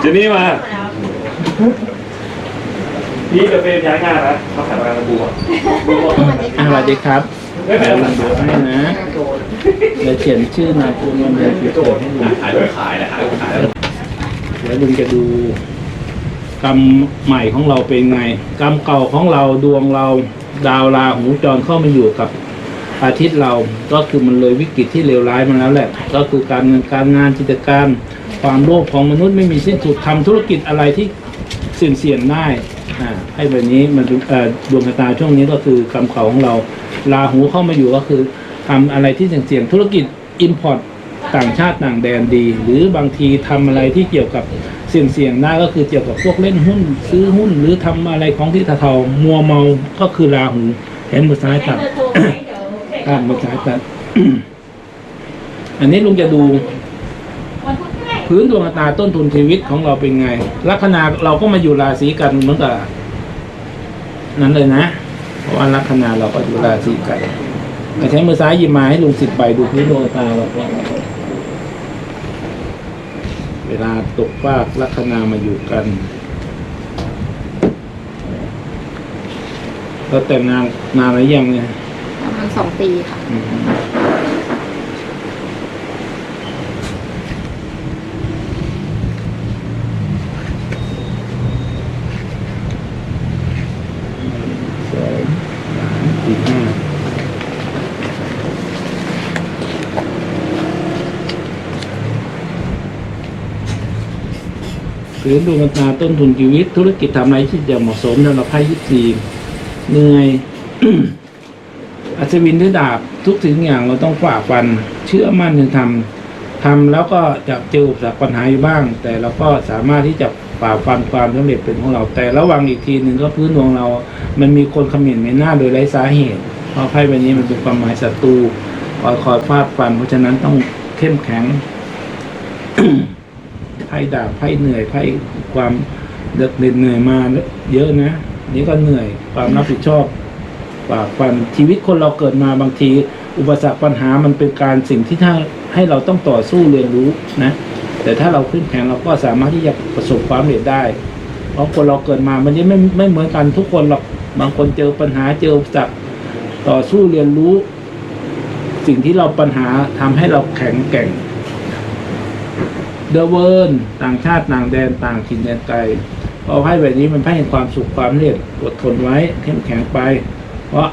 เจนนี่มา พี่กับเฟรมย้ายงานแล้วเขาขายประกันตะบูอะอะสวัสดีครับไม่เป็นไรเดี๋ยวให้นะเดี๋ยวเขียนชื่อนามสกุลวันเดือนปีเกิดให้ลุงขายรถขายนะขายรถขายแล้วเดี๋ยวลุงจะดูกรรมใหม่ของเราเป็นไง กรรมเก่าของเราดวงเราดาวราหูจรเข้ามาอยู่กับอาทิตย์เราก็คือมันเลยวิกฤตที่เลวร้ายมาแล้วแหละ ก็คือการเงินการงานกิจการ ความโลภของมนุษย์ไม่มีสิ้นสุดทำธุรกิจอะไรที่เสี่ยงเสี่ยงๆได้อ่าให้แบบนี้มันเป็นเอ่อดวงชะตาช่วงนี้ก็คือกรรมเก่าของเราราหูเข้ามาอยู่ก็คือทำอะไรที่เสี่ยงๆธุรกิจ Import ต่างชาติต่างแดนดี หรือบางทีทำอะไรที่เกี่ยวกับเสี่ยงเสี่ยงๆได้ก็คือเกี่ยวกับพวกเล่นหุ้น ซื้อหุ้นหรือทำอะไรของที่เทาๆมัวเมาก็คือราหูเห็นมือซ้ายตัดข้ามมือซ้ายตัดอันนี้ลุงจะดู พื้นดวงตาต้นทุนชีวิตของเราเป็นไง ลัคนาเราก็มาอยู่ราศีกันเหมือนกับนั้นเลยนะเพราะว่าลัคนาเราก็อยู่ราศีกันแต่ใช้มือซ้ายหยิบมาให้ลุงสิบใบดูพื้นดวงตาเราว่าเวลาตกฟากลัคนามาอยู่กันเราแต่งงานนานหรือยังเนี่ยประมาณสองปีค่ะ อืมสองสามสี่ห้า พื้นดวงชะตาต้นทุนชีวิต ธุรกิจทำอะไรที่จะเหมาะสมสำหรับไพ่ยิปซีเหนื่อยอัศวินด้วยดาบทุกสิ่งอย่างเราต้องฝ่าฟัน เชื่อมั่นในทำทำแล้วก็จะเจออุปสรรคปัญหาอยู่บ้าง แต่เราก็สามารถที่จะฝ่าฟันความสำเร็จเป็นของเรา แต่ระวังอีกทีหนึ่งก็พื้นดวงเรา มันมีคนเขมิ่นในหน้าโดยไร้สาเหตุ เพราะไพ่ใบนี้มันเป็นความหมายศัตรูคอยคอยฟาดฟัน เพราะฉะนั้นต้องเข้มแข็ง ไพ่ดาบไพ่เหนื่อยไพ่ความเด็ดเหนื่อยมาเยอะนะนี่ก็เหนื่อยความรับผิดชอบฝ่าฟันชีวิตคนเราเกิดมาบางที อุปสรรคปัญหามันเป็นการสิ่งที่ถ้าให้เราต้องต่อสู้เรียนรู้นะ แต่ถ้าเราขึ้นแข็งเราก็สามารถที่จะประสบความสำเร็จได้ เพราะคนเราเกิดมามันจะไม่ไม่เหมือนกันทุกคนหรอกบางคนเจอปัญหาเจออุปสรรคต่อสู้เรียนรู้ สิ่งที่เราปัญหาทำให้เราแข็งแกร่ง เดเวิร์นต่างชาติต่างแดนต่างถิ่นแดนไกลพอไพ่แบบนี้มันไพ่แห่งความสุขความเร็จอดทนไว้เข้มแข็งไป เพราะ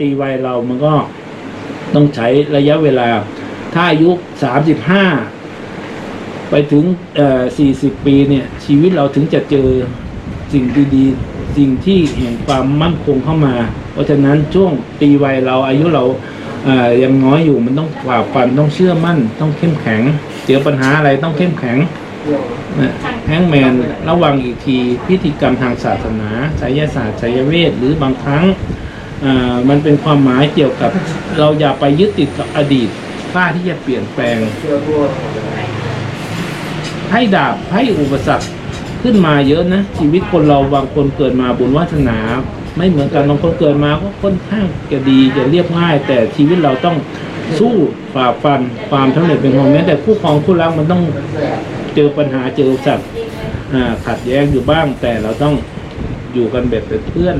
ตีวัยเรามันก็ต้องใช้ระยะเวลา ถ้าอายุสามสิบห้าไปถึงสี่สิบปีเนี่ย ชีวิตเราถึงจะเจอสิ่งดีๆ สิ่งที่แห่งความมั่นคงเข้ามา เพราะฉะนั้นช่วงตีวัยเราอายุเรายังน้อยอยู่มันต้องฝ่าฟันต้องเชื่อมั่นต้องเข้มแข็ง เจอปัญหาอะไรต้องเข้มแข็งแฮงแมนระวังอีกที พิธีกรรมทางศาสนาไสยศาสตร์ไสยเวทหรือบางครั้งมันเป็นความหมายเกี่ยวกับ เราอย่าไปยึดติดกับอดีตกล้าที่จะเปลี่ยนแปลงให้ดาบให้อุปสรรคขึ้นมาเยอะนะ ชีวิตคนเราบางคนเกิดมาบุญวาสนา ไม่เหมือนกันบางคนเกิดมาก็ค่อนข้างจะดีจะเรียบง่าย แต่ชีวิตเราต้อง สู้ฝ่าฟันความสำเร็จเป็นของแม้แต่คู่ครองคู่รักมันต้องเจอปัญหาเจออุปสรรคอ่าขัดแย้งอยู่บ้าง แต่เราต้องอยู่กันแบบเป็นเพื่อน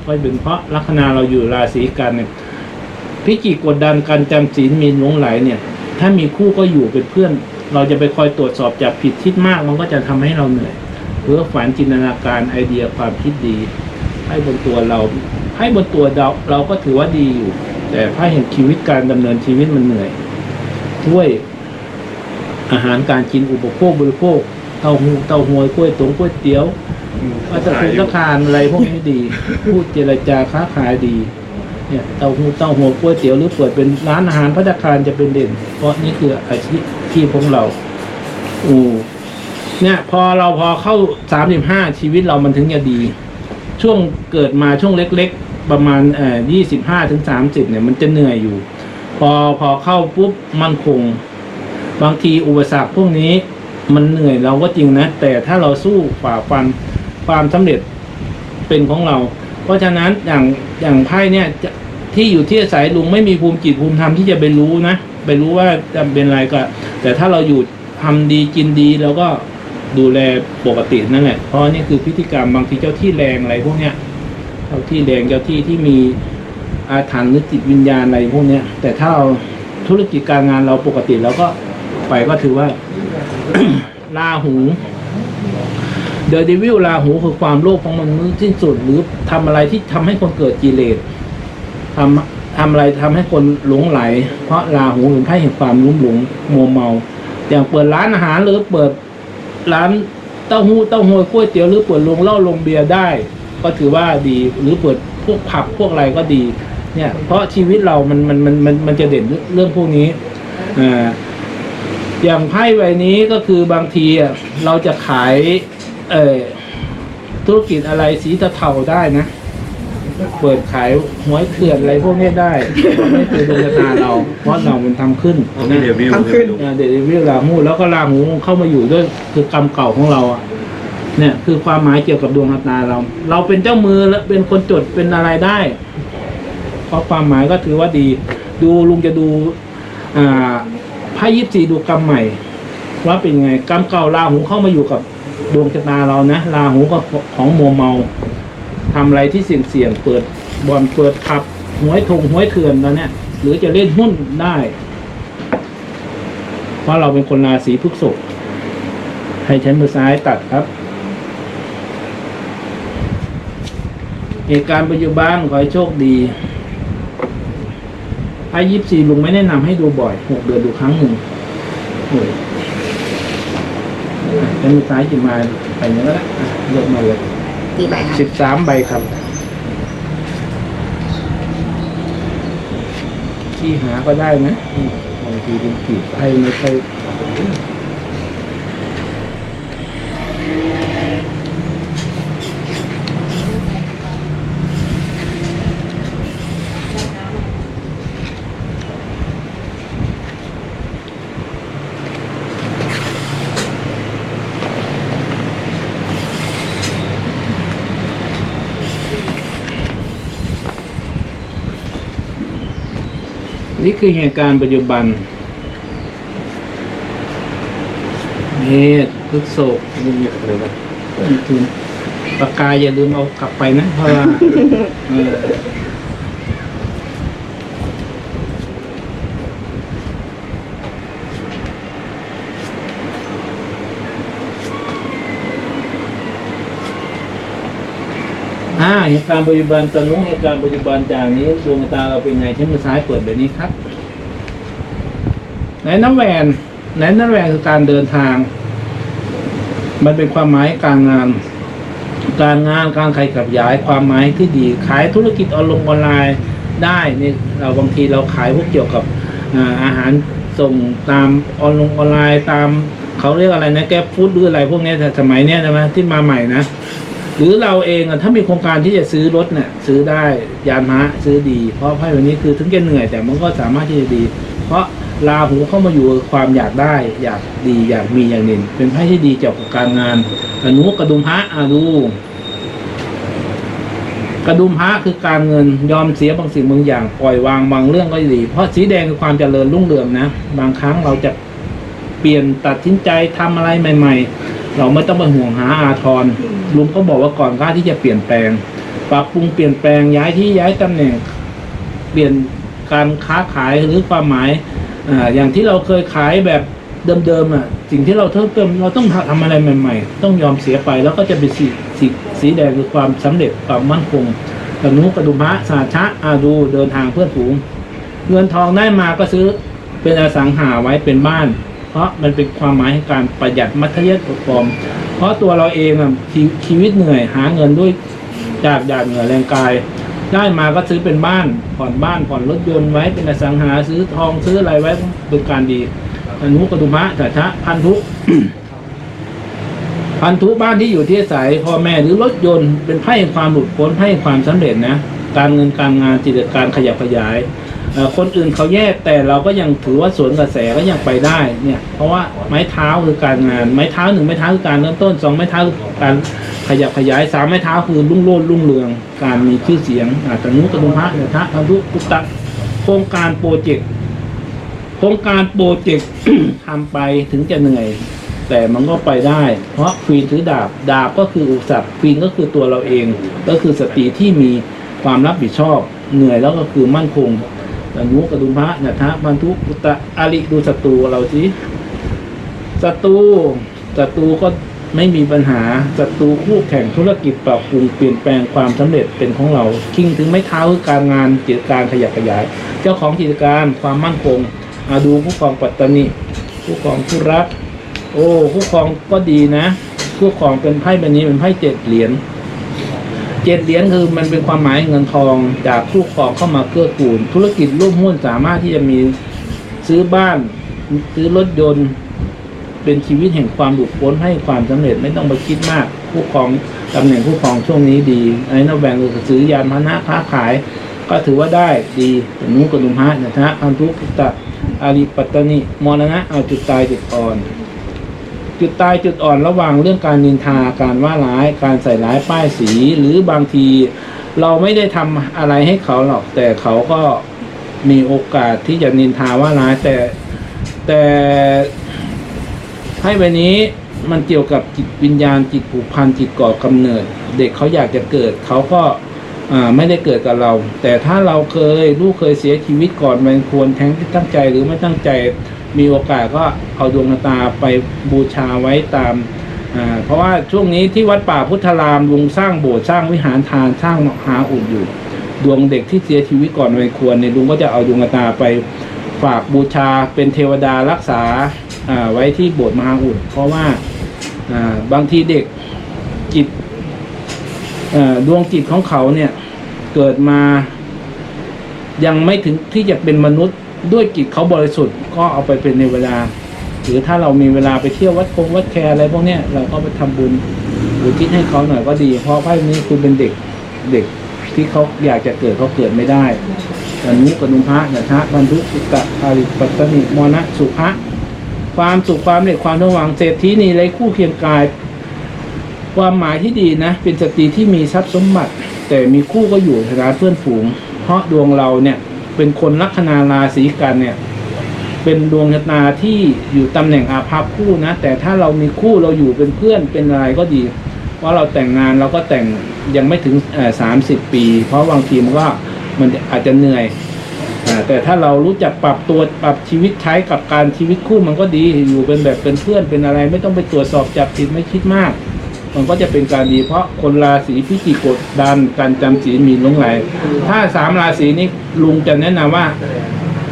เพราะเป็นเพราะลัคนาเราอยู่ราศีกันเนี่ยพิจิกกดดันการจำศีลมีหลงไหลเนี่ย ถ้ามีคู่ก็อยู่เป็นเพื่อน เราจะไปคอยตรวจสอบจับผิดคิดมาก มันก็จะทำให้เราเหนื่อยเพื่อฝันจินตนาการไอเดียความคิดดี ให้บนตัวเรา ให้บนตัวเราเราก็ถือว่าดีอยู่ แต่ถ้าเห็นชีวิตการดำเนินชีวิตมันเหนื่อย ด้วยอาหารการกินอุปโภคบริโภคเต้าหู้เต้าหวยกล้วยตงกล้วยเตี๋ยวว่าจะคุณราคารอะไรพวกนี้ดี พูดเจรจาค้าขายดี เนี่ยเต้าหู้เต้าหัวก๋วยเตี๋ยวหรือเปิดเป็นร้านอาหารพัตตาคารจะเป็นเด่น เพราะนี่คืออาชีพที่ของเราอ้เนี่ย พอเราพอเข้าสามสิบห้าชีวิตเรามันถึงจะดี ช่วงเกิดมาช่วงเล็ก ประมาณเอ่อยี่สิบห้าถึงสามสิบเนี่ยมันจะเหนื่อยอยู่ พอพอเข้าปุ๊บมันคง บางทีอุปสรรคพวกนี้มันเหนื่อยเราก็จริงนะ แต่ถ้าเราสู้ฝ่าฟันความสำเร็จเป็นของเรา เพราะฉะนั้นอย่างอย่างไพ่เนี่ยจะที่อยู่ที่อาศัยลุงไม่มีภูมิจิตภูมิธรรมที่จะไปรู้นะไปรู้ว่าจะเป็นอะไรก็ แต่ถ้าเราอยู่ทำดีกินดีแล้วก็ดูแลปกตินั่นแหละเพราะนี่คือพิธีกรรมบางทีเจ้าที่แรงอะไรพวกเนี้ย เจ้าที่แดงเจ้าที่ที่มีอาถรรพ์หรือจิตวิญญาณอะไรพวกเนี้ย แต่ถ้าเราธุรกิจการงานเราปกติเราก็ไปก็ถือว่าลาหูเดอะเดวิลลาหูคือความโลภของมันมือสิ้นสุด หรือทำอะไรที่ทำให้คนเกิดกิเลสทำทำอะไรทำให้คนหลงไหล เพราะลาหูเป็นไพ่แห่งความลุ่มหลงมัวเมา อย่างเปิดร้านอาหารหรือเปิดร้านเต้าหู้เต้าหวยก๋วยเตี๋ยวหรือเปิดโรงเหล้าโรงเบียร์ได้ ก็ถือว่าดีหรือเปิดพวกผับพวกอะไรก็ดี เนี่ย เพราะชีวิตเรามันมันมันมันมันจะเด่นเรื่องพวกนี้อ่าอย่างไพ่ใบนี้ก็คือบางทีอะเราจะขาย เอ่อธุรกิจอะไรสีเทาๆได้นะ เปิดขายหวยเถื่อนอะไรพวกนี้ได้ไม่คือดวงชะตาเราเพราะเรามันทำขึ้นเอาที่เดวิลทั้งขึ้นเดลิเวอร์ลาหูแล้วก็ลาหูเข้ามาอยู่ด้วยคือกรรมเก่าของเราอะ เนี่ยคือความหมายเกี่ยวกับดวงชะตาเรา เราเป็นเจ้ามือและเป็นคนจดเป็นอะไรได้ เพราะความหมายก็ถือว่าดี ดูลุงจะดู อ่าไพ่ยิปซีดูกรรมใหม่ ว่าเป็นไงกรรมเก่าลาหูเข้ามาอยู่กับดวงชะตาเรานะลาหูก็ของโมเมาทำอะไรที่เสี่ยงเสี่ยงเปิดบอลเปิดขับหวยทงหวยเถื่อนแล้วเนี่ย หรือจะเล่นหุ้นได้ เพราะเราเป็นคนราศีพฤษภให้ใช้มือซ้ายตัดครับ เหตุการณ์ปัจจุบันขอให้โชคดีไพ่ยิปซีลุงไม่แนะนำให้ดูบ่อยหกเดือนดูครั้งหนึ่งโอ้ยอะใช้มือซ้ายจิมาไปเนี้ยแล้วอะยกมาเลยกี่ใบคะสิบสามใบครับ ที่หาก็ได้นะอืมบางทีดูขีดไพ่ไม่ค่อ นี่คือเหตุการณ์ปัจจุบันเหตุพฤกษบนี่มีอะไรบ้างถึงปากกาอย่าลืมเอากลับไปนะเพราะว่าเออ เหตุการปัจจุบันตอนนู้นเหตุการปัจจุบันจากนี้ดวงตาเราเป็นไงใช้มือซ้ายเปิดแบบนี้ครับไหนน้ำแหวนไหนน้ำแหวนคือการเดินทาง มันเป็นความหมายการงาน การงานการขายกับย้ายความหมายที่ดี ขายธุรกิจออนไลน์ออนไลน์ได้นี่เราบางทีเราขายพวกเกี่ยวกับอาหารส่งตามออนไลน์ออนไลน์ตามเขาเรียกอะไรนะแก๊ปฟู้ดหรืออะไรพวกนี้แต่สมัยเนี้ยใช่ไหมที่มาใหม่นะ หรือเราเองอะถ้ามีโครงการที่จะซื้อรถเนี่ยซื้อได้ยานพาหนะซื้อดี เพราะไพ่วันนี้คือถึงจะเหนื่อยแต่มันก็สามารถที่จะดี เพราะราหูเข้ามาอยู่ความอยากได้ อยากดีอยากมีอย่างนึ่งเป็นไพ่ที่ดีเกี่ยวกับการงานอนุกระดุมพระอาดูกระดุมพระคือการเงินยอมเสียบางสิ่งบางอย่างปล่อยวางบางเรื่องก็ดี เพราะสีแดงคือความเจริญรุ่งเรืองนะ บางครั้งเราจะเปลี่ยนตัดสินใจทำอะไรใหม่ ๆ เราไม่ต้องไปห่วงหาอาทรลุงก็บอกว่าก่อนกล้าที่จะเปลี่ยนแปลง ปรับปรุงเปลี่ยนแปลงย้ายที่ย้ายตำแหน่ง เปลี่ยนการค้าขายหรือความหมายอ่าอย่างที่เราเคยขายแบบเดิมๆอะสิ่งที่เราเพิ่มเติมเราต้องทำอะไรใหม่ ๆ ต้องยอมเสียไปแล้วก็จะเป็นสีสีสีแดงคือความสำเร็จความมั่นคงกระนุกระดุมพระสาชะอาดูเดินทางเพื่อฝูง เงินทองได้มาก็ซื้อเป็นอสังหาไว้เป็นบ้าน ราะมันเป็นความหมายของการประหยัดมัธยัสถ์ฟอม เพราะตัวเราเองอะชีชีวิตเหนื่อยหาเงินด้วยจากหยาดเหงื่อแรงกาย ได้มาก็ซื้อเป็นบ้านผ่อนบ้านผ่อนรถยนต์ไว้เป็นอสังหาซื้อทองซื้ออะไรไว้เป็นการดีอนุกระดุมะสาชะพันธุพันธุบ้านที่อยู่ที่อาศัยพ่อแม่หรือรถยนต์เป็นไพ่แห่งความหลุดพ้นไพ่แห่งความสำเร็จนะ การเงินการงานจิตการขยับขยาย คนอื่นเขาแย่แต่เราก็ยังถือว่าสวนกระแสก็ยังไปได้เนี่ย เพราะว่าไม้เท้าคือการงานไม้เท้าหนึ่งไม้เท้าคือการเริ่มต้นสองไม้เท้าคือการขยับขยายสามไม้เท้าคือรุ่งโรจน์รุ่งเรือง การมีชื่อเสียงอาจจะนุกระดุมพระเนี่ยทะพันธุกุตตะโครงการโปรเจกต์โครงการโปรเจกต์ทำไปถึงจะเหนื่อยแต่มันก็ไปได้ เพราะควีนถือดาบ ดาบก็คืออุปสรรคควีนก็คือตัวเราเอง ก็คือสตรีที่มีความรับผิดชอบ เหนื่อยแล้วก็คือมั่นคง อนุกระดุมพระนะทะพันธุปุตตะอาริดูศัตรูเราสิศัตรูศัตรูก็ไม่มีปัญหาศัตรูคู่แข่งธุรกิจปรับปรุงเปลี่ยนแปลงความสำเร็จเป็นของเราคิงถึงไม่เท้าการงานกิจการขยับขยาย เจ้าของกิจการความมั่นคงอาดูผู้ครองปัตตานีผู้ครองผู้รัก โอ้ผู้ครองก็ดีนะ ผู้ครองเป็นไพ่ใบนี้เป็นไพ่เจ็ดเหรียญ เจ็ดเหรียญคือมันเป็นความหมายเงินทองจากผู้ครองเข้ามาเกื้อกูล ธุรกิจร่วมหุ้นสามารถที่จะมีซื้อบ้านซื้อรถยนต์ เป็นชีวิตแห่งความหลุดพ้นให้ความสำเร็จไม่ต้องไปคิดมากผู้ครองตำแหน่งผู้ครองช่วงนี้ดีไอ้นอกแบ่งก็ซื้อยานพาหนะค้าขาย ก็ถือว่าได้ดีอนุกรุมพระนะฮะพันธุปุตตะอาริปัตตนิมรณะเอาจุดตายจุดอ่อน จุดตายจุดอ่อนระหว่างเรื่องการนินทาการว่าร้ายการใส่ร้ายป้ายสีหรือบางที เราไม่ได้ทำอะไรให้เขาหรอก แต่เขาก็มีโอกาสที่จะนินทาว่าร้ายแต่แต่ให้ใบนี้มันเกี่ยวกับจิตวิญญาณจิตผูกพันจิตก่อกำเนิด เด็กเขาอยากจะเกิดเขาก็อ่าไม่ได้เกิดกับเรา แต่ถ้าเราเคยลูกเคยเสียชีวิตก่อนมันควรแท้งที่ตั้งใจหรือไม่ตั้งใจ มีโอกาสก็เอาดวงตาไปบูชาไว้ตามเพราะว่าช่วงนี้ที่วัดป่าพุทธรามลุงสร้างโบสถ์สร้างวิหารทานสร้างมหาอุดอยู่ ดวงเด็กที่เสียชีวิตก่อนวัยควรเนี่ยลุงก็จะเอาดวงตาไปฝากบูชาเป็นเทวดารักษาไว้ที่โบสถ์มหาอุดเพราะว่าบางทีเด็กจิตดวงจิตของเขาเนี่ยเกิดมายังไม่ถึงที่จะเป็นมนุษย์ ด้วยจิตเขาบริสุทธิ์ก็เอาไปเป็นในเวลา หรือถ้าเรามีเวลาไปเที่ยววัดคงวัดแคร์อะไรพวกเนี้ยเราก็ไปทำบุญอุทิศให้เขาหน่อยก็ดี เพราะไพ่นี้คือเป็นเด็กเด็กที่เขาอยากจะเกิดเขาเกิดไม่ได้อนุกนุมพระนะทะบรรทุสุกะอาริปัตตนิมนะสุภะความสุขความเด็กความระวังเศรษฐีนี่ไรคู่เคียงกาย ความหมายที่ดีนะ เป็นสตรีที่มีทรัพย์สมบัติ แต่มีคู่ก็อยู่ฐานะเพื่อนฝูง เพราะดวงเราเนี่ย เป็นคนลัคนาราศีกันเนี่ย เป็นดวงชะตาที่อยู่ตำแหน่งอาภัพคู่นะ แต่ถ้าเรามีคู่เราอยู่เป็นเพื่อนเป็นอะไรก็ดี เพราะเราแต่งงานเราก็แต่งยังไม่ถึงสามสิบปี เพราะบางทีมันก็มันอาจจะเหนื่อยอแต่ถ้าเรารู้จักปรับตัวปรับชีวิตใช้กับการชีวิตคู่มันก็ดีอยู่เป็นแบบเป็นเพื่อนเป็นอะไร ไม่ต้องไปตรวจสอบจับผิดไม่คิดมาก มันก็จะเป็นการดี เพราะคนราศีพิจิกกดดันการจำศีลมีลงไหลถ้าสามราศีนี้ลุงจะแนะนำว่า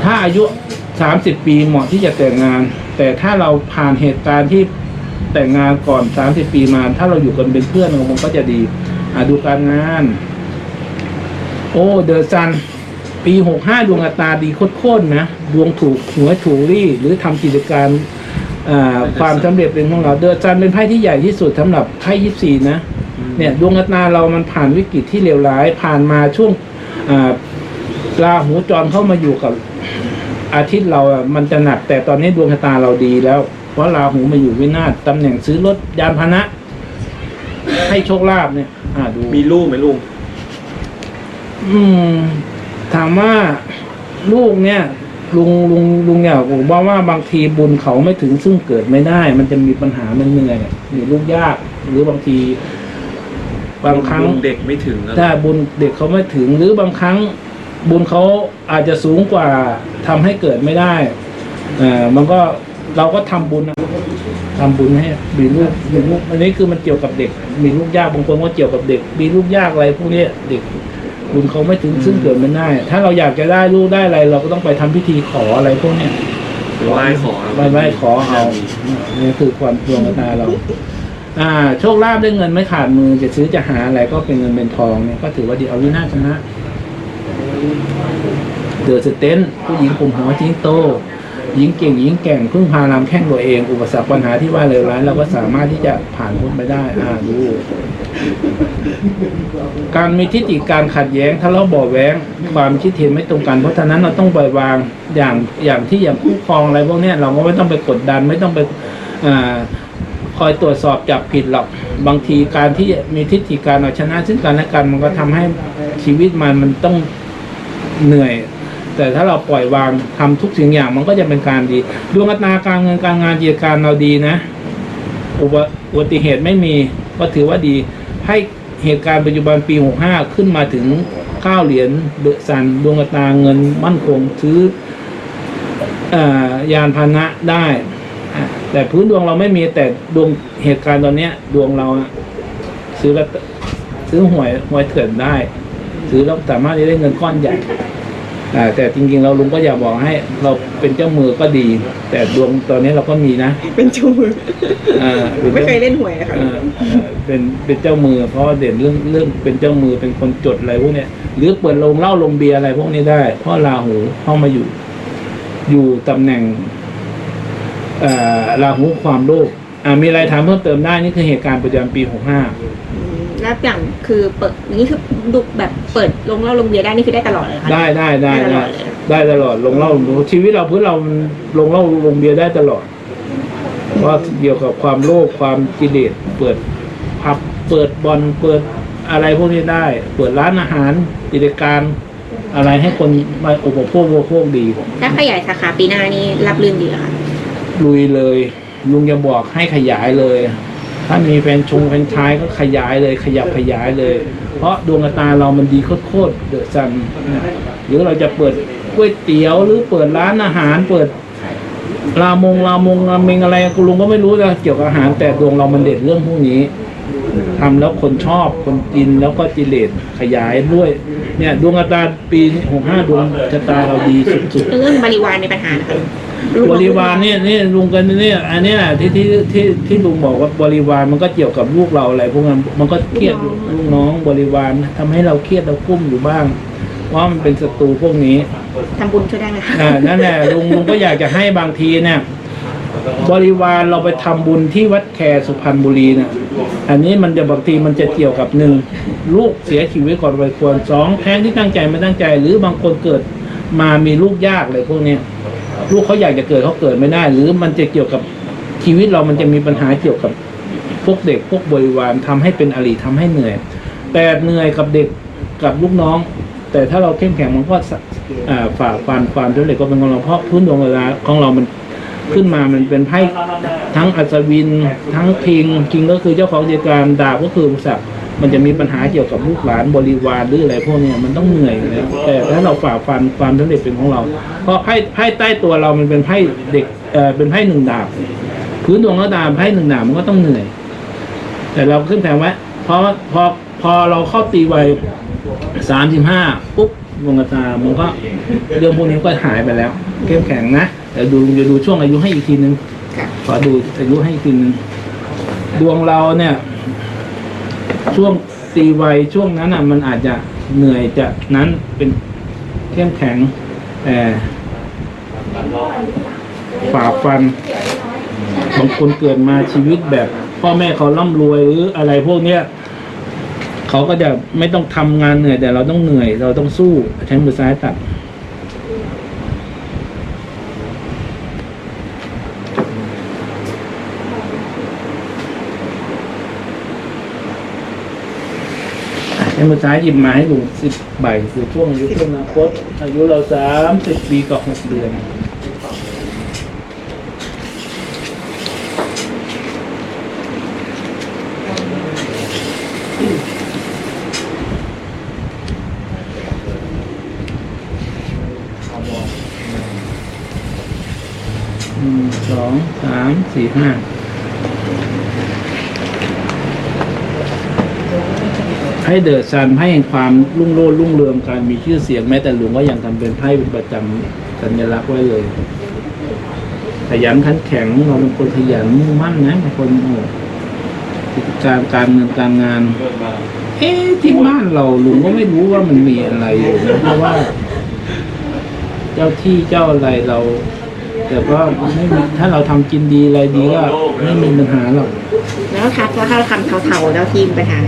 ถ้าอายุสามสิบปีเหมาะที่จะแต่งงาน แต่ถ้าเราผ่านเหตุการณ์ที่แต่งงานก่อนสามสิบปีมา ถ้าเราอยู่กันเป็นเพื่อนมันก็จะดีอะดูการงาน โอ้เดอะซันปีหกห้าดวงอัตาดีโคตรๆนะ ดวงถูกหวยถูกรี่ หรือทำกิจการ ความสำเร็จเป็นของเราเดอะซันเป็นไพ่ที่ใหญ่ที่สุดสำหรับไพ่ยิปซีนะเนี่ยดวงอัตราเรามันผ่านวิกฤตที่เลวร้าย ผ่านมาช่วงอ่าราหูจรเข้ามาอยู่กับอาทิตย์เราอะมันจะหนัก แต่ตอนนี้ดวงชะตาเราดีแล้ว เพราะราหูมาอยู่วินาศตำแหน่งซื้อรถยานพาหนะ ให้โชคลาภเนี่ย อ่าดูมีลูกไหมลุงอืม ถามว่าลูกเนี่ย ลุงลุงลุงเนี่ยผมว่าว่าบางทีบุญเขาไม่ถึงซึ่งเกิดไม่ได้ มันจะมีปัญหามันเหนื่อยมีลูกยาก หรือบางที บางครั้งเด็กไม่ถึงแล้วถ้าบุญเด็กเขาไม่ถึง หรือบางครั้ง บุญเขาอาจจะสูงกว่าทำให้เกิดไม่ได้เอ่อมันก็เราก็ทำบุญนะทำบุญให้มีลูกมีลูกอันนี้คือมันเกี่ยวกับเด็ก มีลูกยากบางคนก็เกี่ยวกับเด็ก มีลูกยากอะไรพวกเนี้ยเด็ก บุญเขาไม่ถึงซึ่งเกิดไม่ได้ถ้าเราอยากจะได้ลูกได้อะไร เราก็ต้องไปทำพิธีขออะไรพวกเนี้ยไหว้ขอไหว้ไหว้ขอเอานี่คือความดวงชะตาเรา อ่า โชคลาภได้เงินไม่ขาดมือจะซื้อจะหาอะไรก็เป็นเงินเป็นทองเนี่ยก็ถือว่าดีเอาวินาศชนะเดือดสเตนผู้หญิงกลุ่มหัวจิ้งโตหญิงเก่งหญิงแกร่งพึ่งพาลำแข้งตัวเอง อุปสรรคปัญหาที่ว่าเลวร้ายเราก็สามารถที่จะผ่านพ้นไปได้ อ่าดู การมีทิฏฐิการขัดแย้งทะเลาะเบาะแว้ง ความคิดเห็นไม่ตรงกันเพราะฉะนั้นเราต้องปล่อยวางอย่างอย่างที่อย่างคู่ครองอะไรพวกนี้เราก็ไม่ต้องไปกดดันไม่ต้องไปอคอยตรวจสอบจับผิดหรอกบางทีการที่มีทิฏฐิการเอาชนะซึ่งกันและกันมันก็ทำให้ชีวิตมันมันต้องเหนื่อย แต่ถ้าเราปล่อยวางทำทุกสิ่งอย่างมันก็จะเป็นการดีดวงอัตาการเงินการงานกิจการเราดีนะอุบัอุบัติเหตุไม่มีก็ถือว่าดีให้ เหตุการณ์ปัจจุบันปี 65 ขึ้นมาถึงข้าเหรียญเดสันดวงตาเงินมั่นคงซื้ออยานพาหนะได้ แต่พื้นดวงเราไม่มีแต่ดวงเหตุการณ์ตอนนี้ดวงเราซื้อซื้อหวยหวยเถื่อนได้ ซื้อแล้วสามารถจะได้เงินก้อนใหญ่ แต่จริงๆเราลุงก็อยากบอกให้เราเป็นเจ้ามือก็ดี แต่ดวงตอนนี้เราก็มีนะ เป็นชูมืออ่าป็นไม่จ้าเคยเล่นหวยอะค่ะเออเออเป็นเป็นเจ้ามือ เพราะว่าเด่นเรื่องเรื่องเป็นเจ้ามือเป็นคนจดอะไรพวกเนี้ยหรือเปิดโรงเหล้าโรงเบียร์อะไรพวกนี้ได้ เพราะราหูเข้ามาอยู่ อยู่ตำแหน่งเอ่อราหูความโลภอ่ามีอะไรถามเพิ่มเติมได้นี่คือเหตุการณ์ประจำปีหกห้า แล้วอย่างคือเปิดอย่างนี้คือดูแบบเปิดลงเหล่าลงเบียร์ได้นี่คือได้ตลอดเลยค่ะ ได้ได้ได้ได้ตลได้อดเลย ได้ตลอดลงเหล้าลงชีวิตเราพื้นเรามันลงเหล้าลงเบียร์ได้ตลอดเพราะเกี่ยวกับความโลภความกิเลสเปิดผับเปิดบอลเปิดอะไรพวกนี้ได้ เปิดร้านอาหารกิจการอะไรให้คนมาอุปโภคบริโภคดี ถ้าขยายสาขาปีหน้านี่รับรื่นดีเหรอค่ะ ลุยเลย ลุงจะบอกให้ขยายเลย ถ้ามีแฟนชงแฟนชายก็ขยายเลยขยับขยายเลย เพราะดวงตาเรามันดีโคตรๆเดอะซันหรือเราจะเปิดก๋วยเตี๋ยวหรือเปิดร้านอาหารเปิดรามงรามงรามงอะไรกูลุงก็ไม่รู้นะเกี่ยวกับอาหารแต่ดวงเรามันเด่นเรื่องพวกนี้ทำแล้วคนชอบคนกินแล้วก็จิเลตขยายด้วย เนี่ย ดวงตาปีหกห้าดวงชะตาเราดีสุดๆเรื่องบริวารมีปัญหานะคะ บริวารเนี่ยนี่ลุงกันเนี่ยอันเนี้ยที่ที่ที่ที่ลุงบอกว่าบริวารมันก็เกี่ยวกับลูกเราอะไรพวกนั้นมันก็เครียดลูกน้องบริวารทำให้เราเครียดเรากุ้มอยู่บ้างว่ามันเป็นศัตรูพวกนี้ทำบุญช่วยได้ไหมคะอ่านั่นแหละลุงลุงก็อยากจะให้บางทีเนี่ยบริวารเราไปทำบุญที่วัดแคสุพรรณบุรีเนี่ยอันนี้มันจะบางทีมันจะเกี่ยวกับหนึ่งลูกเสียชีวิตก่อนวัยควรสองแท้งที่ตั้งใจไม่ตั้งใจ หรือบางคนเกิด มามีลูกยากอะไรพวกเนี้ยลูกเขาอยากจะเกิดเขาเกิดไม่ได้ หรือมันจะเกี่ยวกับชีวิตเรามันจะมีปัญหาเกี่ยวกับพวกเด็กพวกบริวารทำให้เป็นอริทำให้เหนื่อย แต่เหนื่อยกับเด็กกับลูกน้อง แต่ถ้าเราเข้มแข็งมันก็ฝ่าฟันความทุเรศก็เป็นของเราเพราะพื้นดวงเวลาของเรามันขึ้นมามันเป็นไพ่ทั้งอัศวิน ทั้งคิงคิงก็คือเจ้าของกิจการดาบก็คืออุปสรรค มันจะมีปัญหาเกี่ยวกับลูกหลานบริวารหรืออะไรพวกเนี้ยมันต้องเหนื่อยอยู่แล้วแต่ถ้าเราฝ่าฟันความสำเร็จเป็นของเรา เพราะไพ่ไพ่ใต้ตัวเรามันเป็นไพ่เด็กเอ่อเป็นไพ่หนึ่งดาบพื้นดวงแล้วดาบไพ่หนึ่งดาบมันก็ต้องเหนื่อย แต่เราขึ้นแทนไว้พอพอพอเราเข้าตีวัยสามสิบห้าปุ๊บดวงตามันก็เรื่องพวกนี้ก็หายไปแล้วเข้มแข็งนะแต่ดูจะดูช่วงอายุให้อีกทีนึงค่ะขอดูอายุให้อีกทีนึงดวงเราเนี่ย ช่วงตีวัยช่วงนั้นอะ มันอาจจะเหนื่อยจะนั้นเป็นเข้มแข็งแต่ฝ่าฟันบางคนเกิดมาชีวิตแบบ พ่อแม่เขาร่ำรวยหรืออะไรพวกเนี้ยเขาก็จะไม่ต้องทำงานเหนื่อย แต่เราต้องเหนื่อย เราต้องสู้ใช้มือซ้ายตัด ใช้มือซ้ายหยิบมาให้ดูสิบใบคือช่วงอายุช่วงอนาคตอายุเราสามสิบปีกับหกเดือนหนึ่งสองสามสี่ห้า ให้เดอะซันให้แห่งความรุ่งโรจน์รุ่งเรืองการมีชื่อเสียงแม้แต่หลวงก็ยังทำเป็นไพ่เป็นประจำสัญลักษณ์ไว้เลยขยันขันแข็งเราเป็นคนขยันมุ่งมั่นนะเป็นคนโอ้กิจการการเงินการงาน เอ๊ะที่บ้านเราลุงก็ไม่รู้ว่ามันมีอะไรอยู่นะเพราะว่า เจ้าที่เจ้าอะไรเรา แต่ว่าไม่มีถ้าเราทำกินดีอะไรดีก็ไม่มีปัญหาหรอกแล้วทักว่าถ้าเราทำเทาๆแล้วทีมปัญหา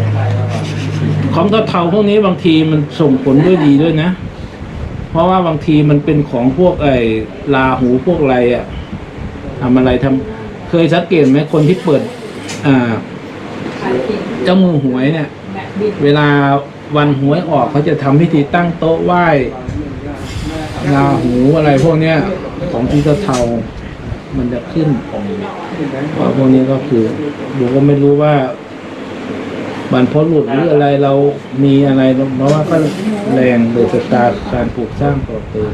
ไหมคะของเทาพวกนี้บางทีมันส่งผลด้วยดีด้วยนะ เพราะว่าบางทีมันเป็นของพวกไอ้ลาหูพวกอะไรอะทำอะไรทำเคยสังเกตไหมคนที่เปิด อ่า เจ้ามือหวยเนี่ย เวลาวันหวยออกเขาจะทำพิธีตั้งโต๊ะไหว้ลาหูอะไรพวกเนี้ย ของที่เทามันจะขึ้นเพราะพวกนี้ก็คือดูก็ไม่รู้ว่า บรรพบุรุษหรืออะไรเรามีอะไรเพราะว่าก็แรงโดยสตาร์การปลูกสร้างต่อเติม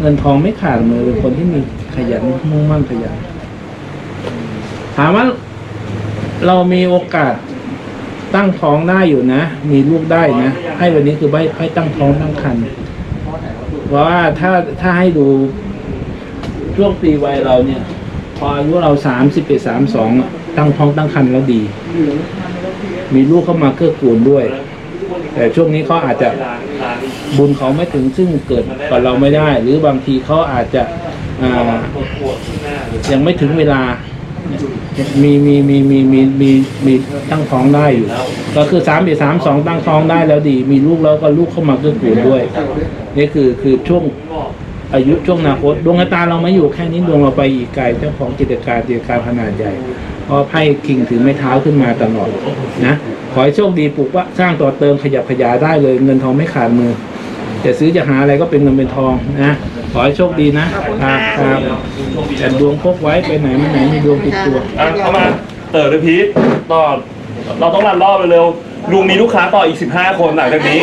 เงินทองไม่ขาดมือเป็นคนที่มีขยันมุ่งมั่นขยันถามว่าเรามีโอกาสตั้งท้องได้อยู่นะ มีลูกได้นะ ให้วันนี้คือไม่ให้ตั้งท้องตั้งครรภ์เพราะว่าถ้าถ้าให้ดูช่วงปีวัยเราเนี่ย พออายุเราสามสิบเอ็ดสามสองตั้งท้องตั้งครรภ์แล้วดี มีลูกเข้ามาเกื้อกูลด้วย แต่ช่วงนี้เขาอาจจะบุญเขาไม่ถึงซึ่งเกิดกับเราไม่ได้ หรือบางทีเขาอาจจะยังไม่ถึงเวลา มีมีมีมีมีมีมีตั้งท้องได้อยู่ ก็คือสามเอสามสองตั้งท้องได้แล้วดี มีลูกแล้วก็ลูกเข้ามาเกื้อกูลด้วย นี่คือคือช่วงอายุช่วงอนาคตดวงตาเราไม่อยู่แค่นี้ดวงเราไปอีกไกลเจ้าของกิจการกิจการขนาดใหญ่ เพราะไพ่คิงถือไม้เท้าขึ้นมาตลอดนะขอให้โชคดีปลูกว่าสร้างต่อเติมขยับขยายได้เลย เงินทองไม่ขาดมือจะซื้อจะหาอะไรก็เป็นเงินเป็นทองนะขอให้โชคดีนะครับครับแต่ดวงพกไว้ไปไหนมาไหนมีดวงติดตัวอะเข้ามาเติร์ดเลยพีทต่อเราต้องรันรอบเร็วๆลุงมีลูกค้าต่ออีกสิบห้าคนหลังจากนี้